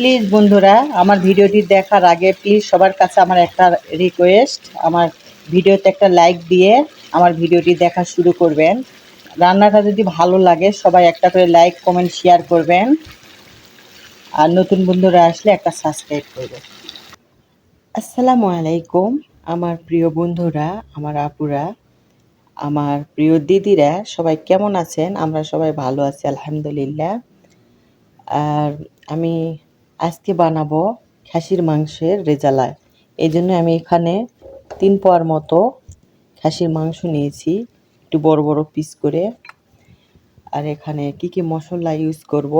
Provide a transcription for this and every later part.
Please বন্ধুরা, আমার ভিডিওটি দেখার আগে প্লিজ সবার কাছে আমার একটা রিকোয়েস্ট আমার ভিডিওতে একটা লাইক দিয়ে আমার ভিডিওটি দেখা শুরু করবেন। রান্নাটা যদি ভালো লাগে, সবাই একটা করে লাইক কমেন্ট শেয়ার করবেন। আর নতুন বন্ধুরা আসলে একটা সাবস্ক্রাইব করবেন। আসসালামু আলাইকুম, আমার প্রিয় বন্ধুরা, আমার আপুরা, আমার প্রিয় দিদিরা, সবাই কেমন আছেন? আমরা সবাই ভালো আছি, আলহামদুলিল্লাহ। আর আমি আজকে বানাবো খাসির মাংসের রেজালায়। এই জন্য আমি এখানে তিন পোয়ার মতো খাসির মাংস নিয়েছি, একটু বড় বড় পিস করে। আর এখানে কি কি মশলা ইউজ করব,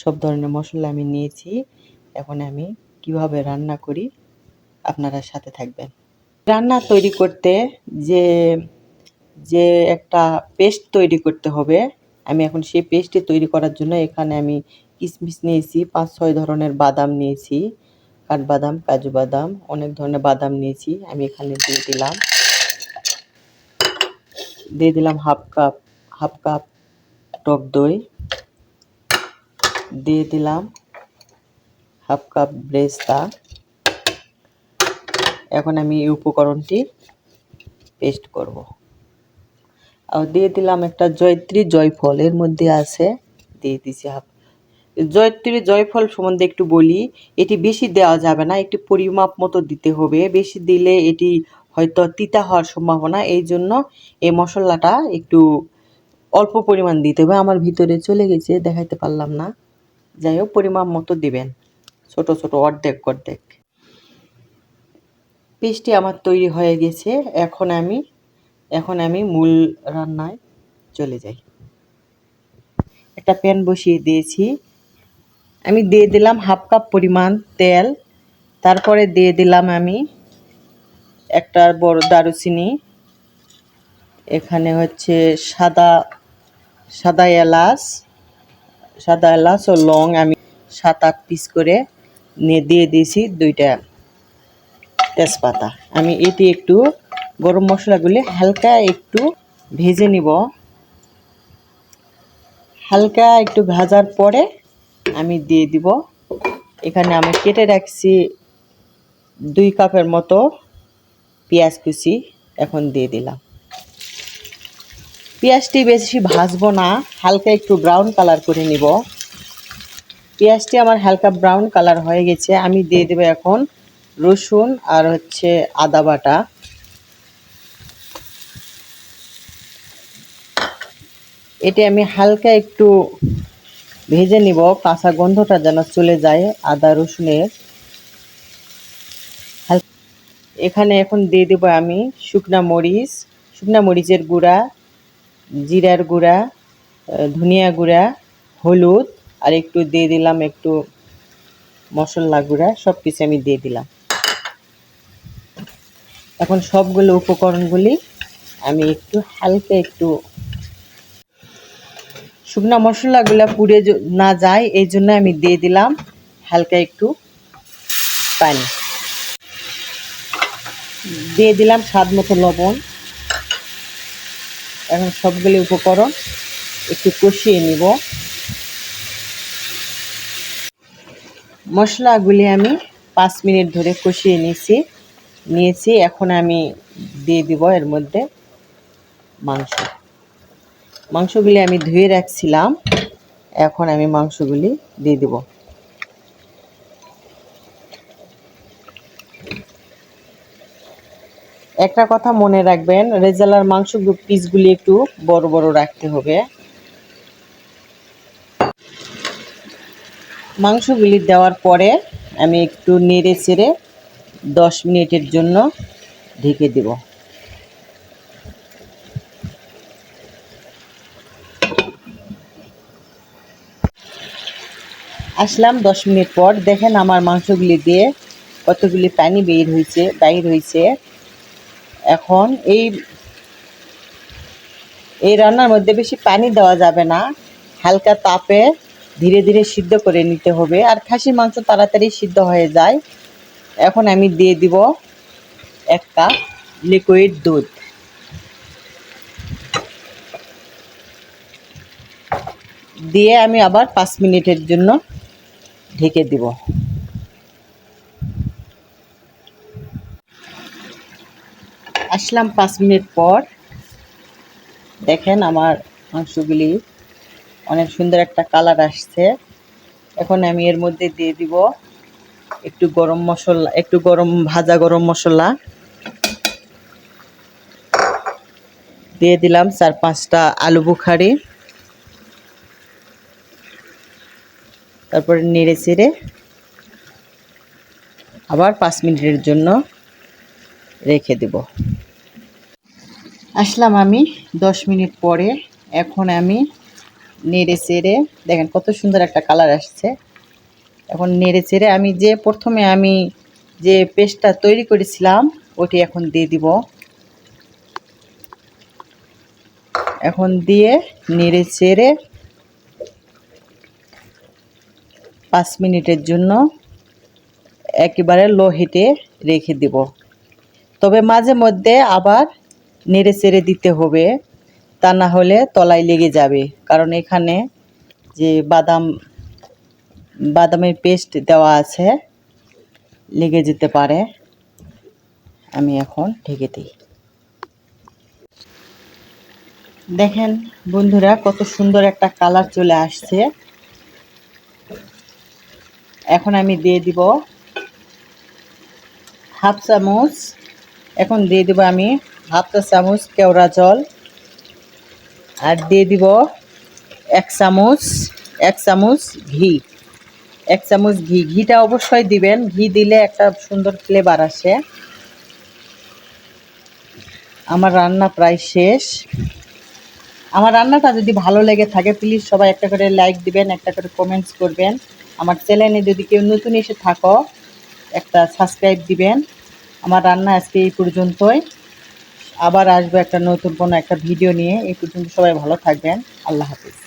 সব ধরনের মশলা আমি নিয়েছি। এখন আমি কীভাবে রান্না করি আপনারা সাথে থাকবেন। রান্না তৈরি করতে যে যে একটা পেস্ট তৈরি করতে হবে, আমি এখন সেই পেস্টটি তৈরি করার জন্য এখানে আমি কিশমিশ নিয়েছি, পাঁচ ছয় ধরনের বাদাম নিয়েছি, কাঠবাদাম, কাজু বাদাম, অনেক ধরনের বাদাম নিয়েছি, আমি এখানে দিয়ে দিলাম। দিয়ে দিলাম হাফ কাপ হাফ কাপ টক দই। দিয়ে দিলাম হাফ কাপ ব্রেস্তা। এখন আমি এই উপকরণটি পেস্ট করব। আর দিয়ে দিলাম একটা জয়ত্রী জয়ফল, এর মধ্যে আছে, দিয়ে দিছি হাফ জয়ত্রী জয়ফল সম্বন্ধে একটু বলি, এটি বেশি দেওয়া যাবে না, একটি পরিমাপ মতো দিতে হবে, বেশি দিলে এটি হয়তো তিতা হওয়ার সম্ভাবনা, এই জন্য এই মশলাটা একটু অল্প পরিমাণ দিতে হবে, আমার ভিতরে চলে গেছে, দেখাইতে পারলাম না। যাই হোক, পরিমাপ মতো দিবেন, ছোট ছোট অর্ধেক অর্ধেক। পেস্টটি আমার তৈরি হয়ে গেছে, এখন আমি এখন আমি মূল রান্নায় চলে যাই। একটা প্যান বসিয়ে দিয়েছি। আমি দিয়ে দিলাম হাফ কাপ পরিমাণ তেল। তারপরে দিয়ে দিলাম আমি একটা বড় দারুচিনি। এখানে হচ্ছে সাদা সাদা এলাচ সাদা এলাচ ও লং আমি সাত আট পিস করে নিয়ে দিয়ে দিয়েছি দুইটা তেজপাতা। আমি এটি একটু গরম মশলাগুলি হালকা একটু ভেজে নিব। হালকা একটু ভাজার পরে আমি দিয়ে দিব। এখানে আমি কেটে রাখছি দুই কাপের মতো পেঁয়াজ কুচি, এখন দিয়ে দিলাম। পেঁয়াজটি বেশি ভাজবো না, হালকা একটু ব্রাউন কালার করে নিব। পেঁয়াজটি আমার হালকা ব্রাউন কালার হয়ে গেছে, আমি দিয়ে দেবো এখন রসুন আর হচ্ছে আদা বাটা। এটি আমি হালকা একটু ভেজে নিব, কাঁচা গন্ধটা যেন চলে যায়, আদা, রসুনের। এখানে এখন দিয়ে দেবো আমি শুকনা মরিচ, শুকনা মরিচের গুঁড়া, জিরার গুঁড়া ধনিয়া গুঁড়া, হলুদ, আর একটু দিয়ে দিলাম একটু মশলা গুঁড়া সব কিছু আমি দিয়ে দিলাম। এখন সবগুলো উপকরণগুলি আমি একটু হালকা একটু শুকনা মশলাগুলো পুড়ে না যায়, এই জন্য আমি দিয়ে দিলাম হালকা একটু পানি। দিয়ে দিলাম স্বাদ মতো লবণ। এখন সবগুলি উপকরণ একটু কষিয়ে নিব। মশলাগুলি আমি পাঁচ মিনিট ধরে কষিয়ে নিয়েছি। নিয়েছি, এখন আমি দিয়ে দিব এর মধ্যে মাংস। মাংসগুলি আমি ধুয়ে রাখছিলাম। এখন আমি মাংসগুলি দিয়ে দিব। একটা কথা মনে রাখবেন, রেজালার মাংস পিসগুলি একটু বড় বড় রাখতে হবে। মাংসগুলি দেওয়ার পরে আমি একটু নেড়ে চেড়ে দশ মিনিটের জন্য ঢেকে দেব। আসলাম দশ মিনিট পর। দেখেন আমার মাংসগুলি দিয়ে কতগুলি পানি বের হয়েছে, বাইর হয়েছে। এখন এই এই রান্নার মধ্যে বেশি পানি দেওয়া যাবে না। হালকা তাপে ধীরে ধীরে সিদ্ধ করে নিতে হবে। আর খাসি মাংস তাড়াতাড়ি সিদ্ধ হয়ে যায়। এখন আমি দিয়ে দিব এক কাপ লিকুইড দুধ। দিয়ে আমি আবার পাঁচ মিনিটের জন্য ঢেকে দিব। আসলাম পাঁচ মিনিট পর। দেখেন আমার মাংসগুলি অনেক সুন্দর একটা কালার আসছে। এখন আমি এর মধ্যে দিয়ে দিব একটু গরম মশলা, একটু গরম ভাজা গরম মশলা। দিয়ে দিলাম চার পাঁচটা আলু বুখারি। তারপরে নেড়ে চেড়ে আবার পাঁচ মিনিটের জন্য রেখে দেব। আসলাম আমি দশ মিনিট পরে। এখন আমি নেড়ে চেড়ে, দেখেন কত সুন্দর একটা কালার আসছে। এখন নেড়ে চেড়ে আমি যে প্রথমে আমি যে পেস্টটা তৈরি করেছিলাম, ওটি এখন দিয়ে দিব। এখন দিয়ে নেড়ে চেড়ে পাঁচ মিনিটের জন্য একেবারে লো হিটে রেখে দিব। তবে মাঝে মধ্যে আবার নেড়ে চেড়ে দিতে হবে, তা না হলে তলায় লেগে যাবে। কারণ এখানে যে বাদাম, বাদামের পেস্ট দেওয়া আছে, লেগে যেতে পারে। আমি এখন ঢেকে দিই। দেখেন বন্ধুরা, কত সুন্দর একটা কালার চলে আসছে। এখন আমি দিয়ে দিব হাফ চামচ। এখন দিয়ে দিব আমি হাফ চা চামচ কেওড়া জল। আর দিয়ে দিব এক চামচ এক চামচ ঘি। এক চামচ ঘি। ঘিটা অবশ্যই দিবেন। ঘি দিলে একটা সুন্দর ফ্লেভার আসে। আমার রান্না প্রায় শেষ। আমার রান্নাটা যদি ভালো লেগে থাকে প্লিজ সবাই একটা করে লাইক দিবেন, একটা করে কমেন্টস করবেন। আমার চ্যানেলে যদি কেউ নতুন এসে থাকো, একটা সাবস্ক্রাইব দিবেন। আমার রান্না আজকে এই পর্যন্তই। আবার আসব একটা নতুন কোনো একটা ভিডিও নিয়ে। এই পর্যন্ত সবাই ভালো থাকবেন। আল্লাহ হাফিজ।